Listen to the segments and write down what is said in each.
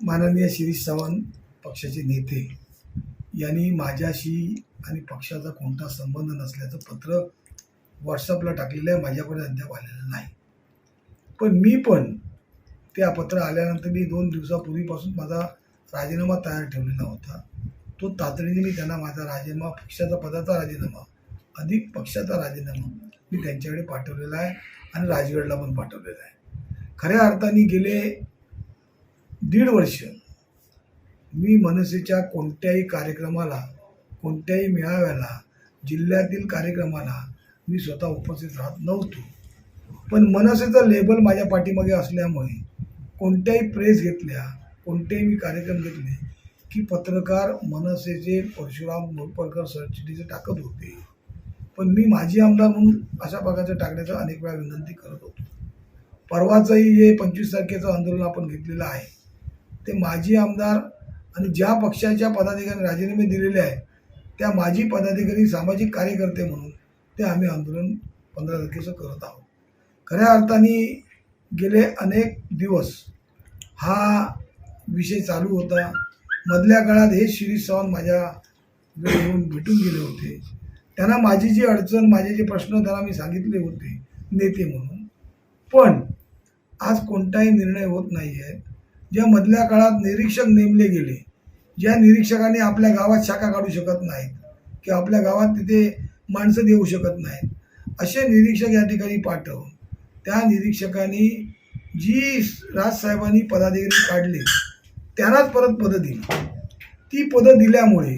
माननीय शिरीष चव्हाण पक्षाचे नेते यांनी माझ्याशी आणि पक्षाचा कोणता संबंध नसल्याचं पत्र व्हॉट्सअपला टाकलेलं आहे माझ्याकडे अद्याप आलेलं नाही. पण मी पण त्या पत्र आल्यानंतर मी दोन दिवसापूर्वीपासून माझा राजीनामा तयार ठेवलेला होता. तो तातडीने मी त्यांना माझा राजीनामा पक्षाचा पदाचा राजीनामा अधिक पक्षाचा राजीनामा मी त्यांच्याकडे पाठवलेला आहे आणि राजगडला पण पाठवलेला आहे. खऱ्या अर्थाने गेले दीड वर्ष मी मनसेच्या कोणत्याही कार्यक्रमाला कोणत्याही मेळाव्याला जिल्ह्यातील कार्यक्रमाला मी स्वतः उपस्थित राहत नव्हतो. पण मनसेचं लेबल माझ्या पाठीमागे असल्यामुळे कोणत्याही प्रेस घेतल्या कोणतेही मी कार्यक्रम घेतले की पत्रकार मनसेचे परशुराम मोरपरकर सरचिटीचे टाकत होते. पण मी माजी आमदार म्हणून अशा प्रकारचं टाकण्याचं अनेक वेळा विनंती करत होतो. परवाचंही जे पंचवीस तारखेचं आंदोलन आपण घेतलेलं आहे. ते माजी आमदार आणि ज्या पक्षाच्या पदाधिकारी राजीनामे दिलेले आहेत त्या माजी पदाधिकारी सामाजिक कार्यकर्ते म्हणून ते आम्ही आंदोलन पंधरा तारखेचं करत आहोत. खऱ्या अर्थाने गेले अनेक दिवस हा विषय चालू होता. मधल्या काळात हे शिरीष सावंत माझ्या येऊन भेटून गेले होते. त्यांना माझी जी अडचण माझे जे प्रश्न त्यांना मी सांगितले होते नेते म्हणून. पण आज कोणताही निर्णय होत नाही आहे ज्या मधल्या काळात निरीक्षक नेमले गेले ज्या निरीक्षकांनी आपल्या गावात शाखा काढू शकत नाहीत किंवा आपल्या गावात तिथे माणसं देऊ शकत नाहीत असे निरीक्षक या ठिकाणी पाठवून त्या निरीक्षकांनी जी राजसाहेबांनी पदाधिकारी काढले त्यांनाच परत पदं दिली. ती पदं दिल्यामुळे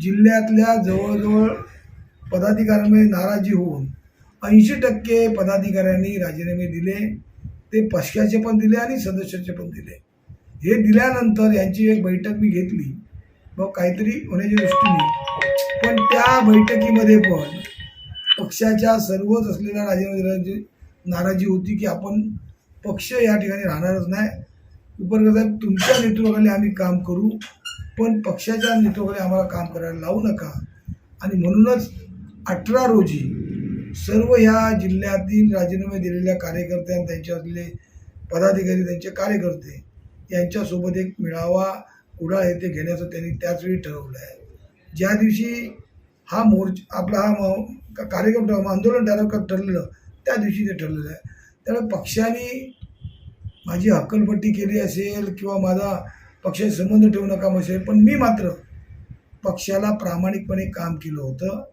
जिल्ह्यातल्या जवळजवळ पदाधिकाऱ्यांमध्ये नाराजी होऊन ऐंशी टक्के पदाधिकाऱ्यांनी राजीनामे दिले ते पक्षाचे पण दिले आणि सदस्याचे पण दिले. हे दिल्यानंतर यांची एक बैठक मी घेतली. मग काहीतरी होण्याच्या दृष्टीने पण त्या बैठकीमध्ये पण पक्षाच्या सर्वच असलेल्या राजीनामे नाराजी होती की आपण पक्ष या ठिकाणी राहणारच नाही. उपरकर साहेब तुमच्या नेतृत्वाखाली आम्ही काम करू पण पक्षाच्या नेतृत्वाखाली आम्हाला काम करायला लावू नका. आणि म्हणूनच अठरा रोजी सर्व ह्या जिल्ह्यातील राजीनामे दिलेल्या कार्यकर्त्या आणि त्यांचे असलेले पदाधिकारी त्यांचे कार्यकर्ते यांच्यासोबत एक मेळावा कुडाळ येथे घेण्याचं त्यांनी त्याचवेळी ठरवलं आहे. ज्या दिवशी हा मोर्च आपला हा म- का- कार्यक्रम ठरव आंदोलन ठरव ठरलेलं त्या दिवशी ते ठरलेलं आहे. त्यामुळे पक्षाने माझी हक्कलपट्टी केली असेल किंवा माझा पक्षाशी संबंध ठेवू नका असेल पण मी मात्र पक्षाला प्रामाणिकपणे काम केलं होतं.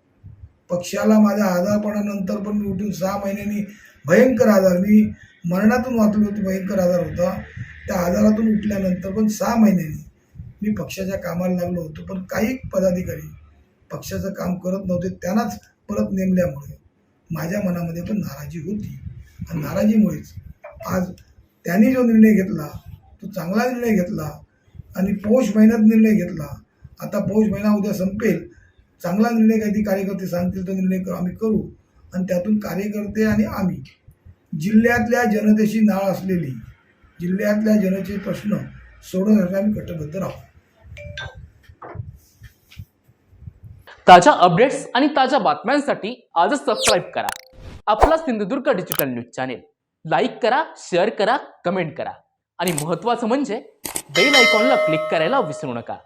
पक्षाला माझ्या आजारपणानंतर पण मी उठून सहा महिन्यांनी भयंकर आजार मी मरणातून वाचलो होतो भयंकर आजार होता. त्या आजारातून उठल्यानंतर पण सहा महिन्यांनी मी पक्षाच्या कामाला लागलो होतो. पण काही पदाधिकारी पक्षाचं काम करत नव्हते. त्यांनाच परत नेमल्यामुळे माझ्या मनामध्ये पण नाराजी होती. आणि नाराजीमुळेच आज त्यांनी जो निर्णय घेतला तो चांगला निर्णय घेतला आणि पौष महिन्यात निर्णय घेतला. आता पौष महिना उद्या संपेल. चांगला निर्णय काही कार्यकर्ते सांगतील तो निर्णय करू आम्ही करू. आणि त्यातून कार्यकर्ते आणि आम्ही जिल्ह्यातल्या जनतेशी नाळ असलेली जिल्ह्यातल्या जनतेचे प्रश्न सोडवण्यासाठी आम्ही कटिबद्ध राहू. ताज्या अपडेट्स आणि ताज्या बातम्यांसाठी आजच सबस्क्राईब करा. आपला Sindhudurg digital news channel like करा शेअर करा कमेंट करा. आणि महत्त्वाचं म्हणजे बेल आयकॉनला क्लिक करायला विसरू नका.